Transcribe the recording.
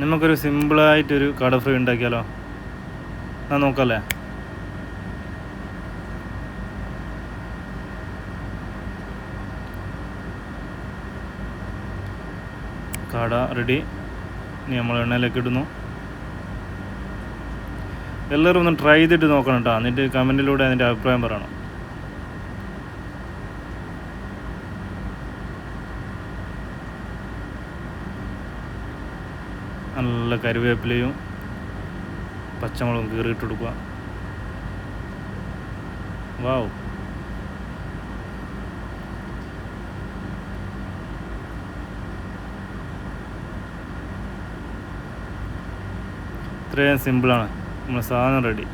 നമുക്കൊരു സിമ്പിളായിട്ടൊരു കട ഫ്രൈ ഉണ്ടാക്കിയാലോ? എന്നാ നോക്കല്ലേ? കട റെഡി ഇനി നമ്മൾ എണ്ണയിലേക്ക് ഇടുന്നു. എല്ലാവരും ഒന്ന് ട്രൈ ചെയ്തിട്ട് നോക്കണം കേട്ടോ. എന്നിട്ട് കമന്റിലൂടെ അതിന്റെ അഭിപ്രായം പറയണം. നല്ല കരുവേപ്പിലയും പച്ചമുളകും കീറിയിട്ട് കൊടുക്കുക വാവ് ഇത്രയും സിമ്പിളാണ് നമ്മൾ സാധനം റെഡി